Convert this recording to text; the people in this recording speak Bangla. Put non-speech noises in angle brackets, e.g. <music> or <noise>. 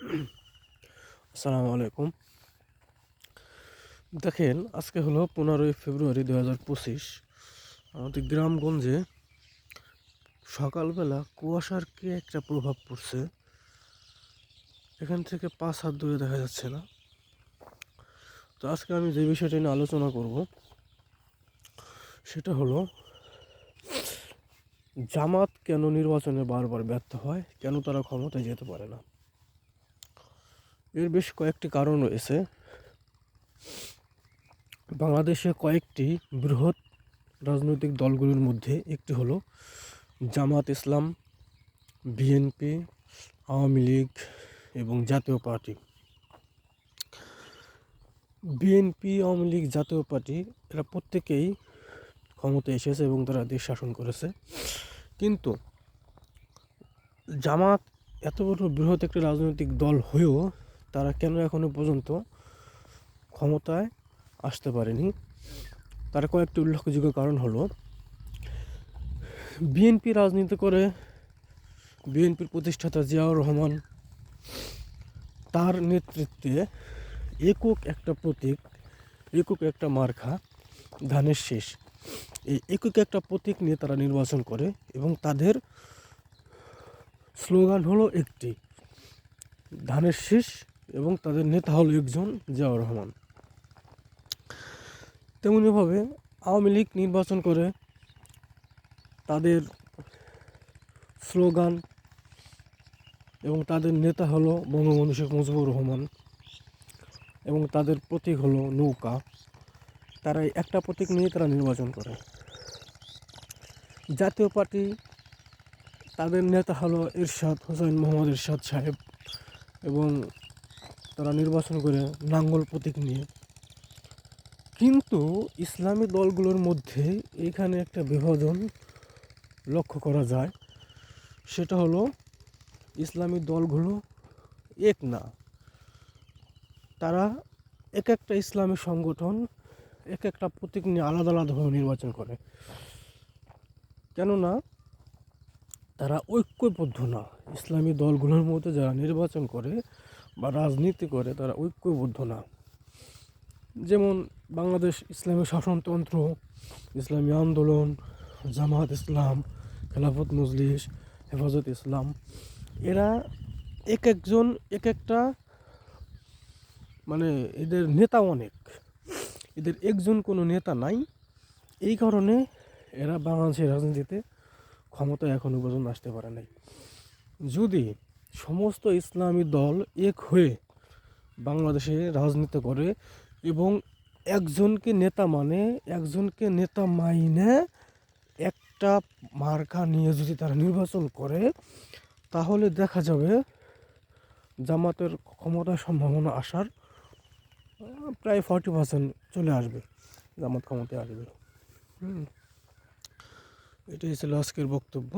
<clears throat> আসসালামু আলাইকুম। দেখেন, আজকে হলো পনেরোই ফেব্রুয়ারি দু হাজার পঁচিশ। আমাদের গ্রামগঞ্জে সকালবেলা কুয়াশার কি একটা প্রভাব পড়ছে, এখান থেকে পাঁচ হাত দূরে দেখা যাচ্ছে না। তো আজকে আমি যে বিষয়টা নিয়ে আলোচনা করব, সেটা হলো জামাত কেন নির্বাচনে বারবার ব্যর্থ হয়, কেন তারা ক্ষমতায় যেতে পারে না? এর বেশ কয়েকটি কারণ রয়েছে। বাংলাদেশে কয়েকটি বৃহৎ রাজনৈতিক দলগুলির মধ্যে একটি হলো জামাত ইসলাম, বিএনপি, আওয়ামী লীগ এবং জাতীয় পার্টি। বিএনপি, আওয়ামী লীগ, জাতীয় পার্টি এরা প্রত্যেকেই ক্ষমতায় এসেছে এবং তারা দেশ শাসন করেছে। কিন্তু জামাত এত বড় বৃহৎ একটি রাজনৈতিক দল হয়েও তারা কেন এখনও পর্যন্ত ক্ষমতায় আসতে পারেনি? তার কয়েকটি উল্লেখযোগ্য কারণ হলো, বিএনপি রাজনীতি করে বিএনপির প্রতিষ্ঠাতা জিয়াউর রহমান তার নেতৃত্বে একক একটা প্রতীক, একক একটা মার্খা ধানের শেষ। এই একক একটা প্রতীক নিয়ে তারা নির্বাচন করে এবং তাদের স্লোগান হলো একটি, ধানের শীষ এবং তাদের নেতা হল একজন জিয়াউর রহমান। তেমনিভাবে আওয়ামী লীগ নির্বাচন করে তাদের স্লোগান এবং তাদের নেতা হলো বঙ্গবন্ধু শেখ মুজিবুর রহমান এবং তাদের প্রতীক হলো নৌকা। তারা একটা প্রতীক নিয়ে তারা নির্বাচন করে। জাতীয় পার্টি তাদের নেতা হলো ইরশাদ হোসেন মোহাম্মদ ইরশাদ সাহেব এবং তারা নির্বাচন করে নাঙ্গল প্রতীক নিয়ে। কিন্তু ইসলামী দলগুলোর মধ্যে এখানে একটা বিভাজন লক্ষ্য করা যায়। সেটা হলো ইসলামী দলগুলো এক না। তারা এক একটা ইসলামী সংগঠন এক একটা প্রতীক নিয়ে আলাদা আলাদাভাবে নির্বাচন করে। কেননা তারা ঐক্যবদ্ধ না। ইসলামী দলগুলোর মধ্যে যারা নির্বাচন করে বা রাজনীতি করে তারা ঐক্যবদ্ধ না। যেমন বাংলাদেশ ইসলামী শাসনতন্ত্র, ইসলামী আন্দোলন, জামাত ইসলাম, খেলাফত মজলিস, হেফাজত ইসলাম, এরা এক একজন এক একটা মানে এদের নেতা অনেক। এদের একজন কোনো নেতা নাই। এই কারণে এরা বাংলাদেশের রাজনীতিতে ক্ষমতা এখনও পর্যন্ত আসতে পারে নাই। যদি সমস্ত ইসলামী দল এক হয়ে বাংলাদেশে রাজনীতি করে এবং একজনকে নেতা মানে একজনকে নেতা মাইনে একটা মার্কা নিয়ে যদি তারা নির্বাচন করে, তাহলে দেখা যাবে জামাতের ক্ষমতার সম্ভাবনা আসার প্রায় ফর্টি পার্সেন্ট চলে আসবে, জামাত ক্ষমতায় আসবে। এটাই ছিল আজকের বক্তব্য।